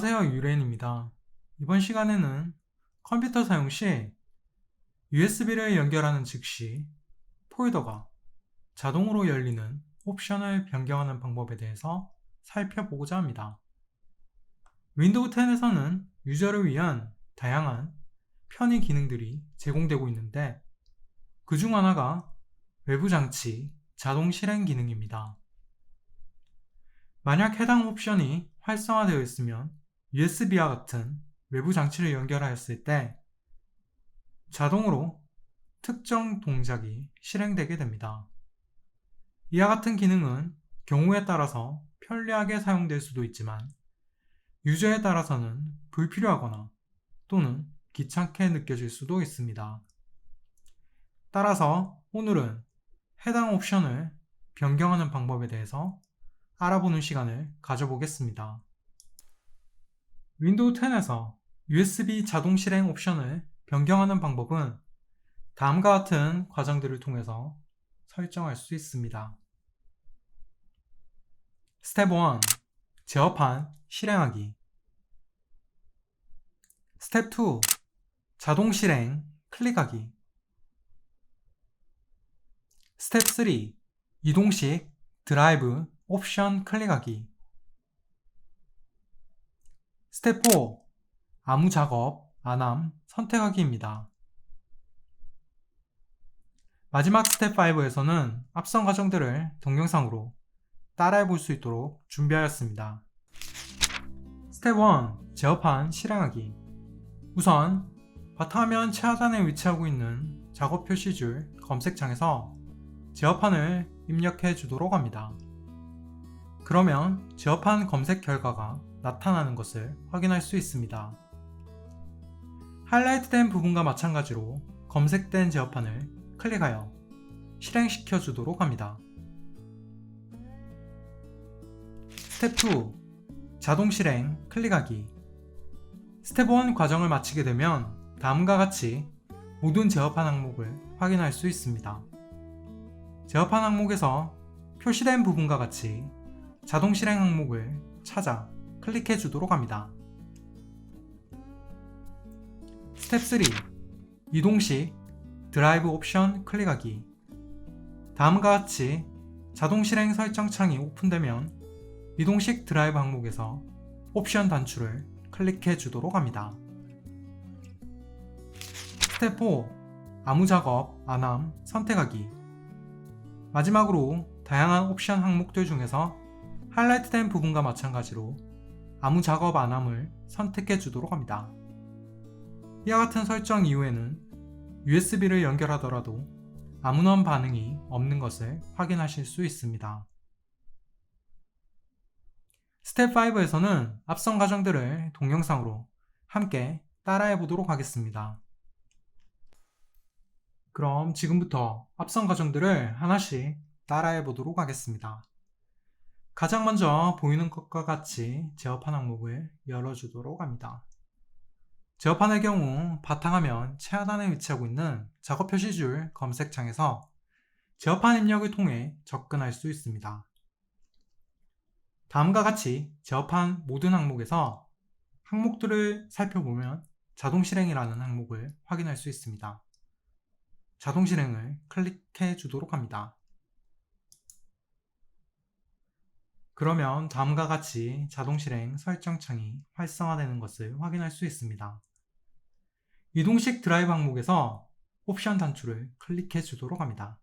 안녕하세요 유레인입니다. 이번 시간에는 컴퓨터 사용 시 USB를 연결하는 즉시 폴더가 자동으로 열리는 옵션을 변경하는 방법에 대해서 살펴보고자 합니다. 윈도우 10에서는 유저를 위한 다양한 편의 기능들이 제공되고 있는데 그 중 하나가 외부 장치 자동 실행 기능입니다. 만약 해당 옵션이 활성화되어 있으면 USB와 같은 외부 장치를 연결하였을 때 자동으로 특정 동작이 실행되게 됩니다. 이와 같은 기능은 경우에 따라서 편리하게 사용될 수도 있지만 유저에 따라서는 불필요하거나 또는 귀찮게 느껴질 수도 있습니다. 따라서 오늘은 해당 옵션을 변경하는 방법에 대해서 알아보는 시간을 가져보겠습니다. 윈도우 10에서 USB 자동 실행 옵션을 변경하는 방법은 다음과 같은 과정들을 통해서 설정할 수 있습니다. 스텝 1. 제어판 실행하기 스텝 2. 자동 실행 클릭하기 스텝 3. 이동식 드라이브 옵션 클릭하기 스텝 4. 아무 작업, 안함 선택하기입니다. 마지막 스텝 5에서는 앞선 과정들을 동영상으로 따라해 볼 수 있도록 준비하였습니다. 스텝 1. 제어판 실행하기 우선 바탕화면 최하단에 위치하고 있는 작업 표시줄 검색창에서 제어판을 입력해 주도록 합니다. 그러면 제어판 검색 결과가 나타나는 것을 확인할 수 있습니다. 하이라이트된 부분과 마찬가지로 검색된 제어판을 클릭하여 실행시켜 주도록 합니다. 스텝 2. 자동 실행 클릭하기 스텝 1 과정을 마치게 되면 다음과 같이 모든 제어판 항목을 확인할 수 있습니다. 제어판 항목에서 표시된 부분과 같이 자동 실행 항목을 찾아 클릭해 주도록 합니다. 스텝 3. 이동식 드라이브 옵션 클릭하기 다음과 같이 자동 실행 설정 창이 오픈되면 이동식 드라이브 항목에서 옵션 단추를 클릭해 주도록 합니다. 스텝 4. 아무 작업, 안함 선택하기 마지막으로 다양한 옵션 항목들 중에서 하이라이트된 부분과 마찬가지로 아무 작업 안 함을 선택해 주도록 합니다. 이와 같은 설정 이후에는 USB를 연결하더라도 아무런 반응이 없는 것을 확인하실 수 있습니다. 스텝 5에서는 앞선 과정들을 동영상으로 함께 따라해 보도록 하겠습니다. 그럼 지금부터 앞선 과정들을 하나씩 따라해 보도록 하겠습니다. 가장 먼저 보이는 것과 같이 제어판 항목을 열어주도록 합니다. 제어판의 경우 바탕화면 최하단에 위치하고 있는 작업 표시줄 검색창에서 제어판 입력을 통해 접근할 수 있습니다. 다음과 같이 제어판 모든 항목에서 항목들을 살펴보면 자동 실행이라는 항목을 확인할 수 있습니다. 자동 실행을 클릭해 주도록 합니다. 그러면 다음과 같이 자동 실행 설정 창이 활성화되는 것을 확인할 수 있습니다. 이동식 드라이브 항목에서 옵션 단추를 클릭해 주도록 합니다.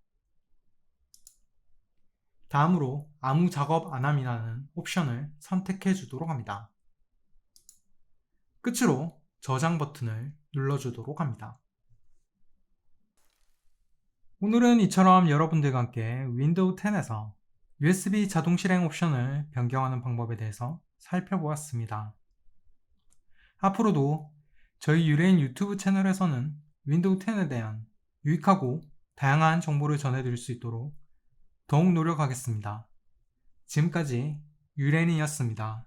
다음으로 아무 작업 안 함이라는 옵션을 선택해 주도록 합니다. 끝으로 저장 버튼을 눌러주도록 합니다. 오늘은 이처럼 여러분들과 함께 윈도우 10에서 USB 자동 실행 옵션을 변경하는 방법에 대해서 살펴보았습니다. 앞으로도 저희 유레인 유튜브 채널에서는 윈도우 10에 대한 유익하고 다양한 정보를 전해드릴 수 있도록 더욱 노력하겠습니다. 지금까지 유레인이었습니다.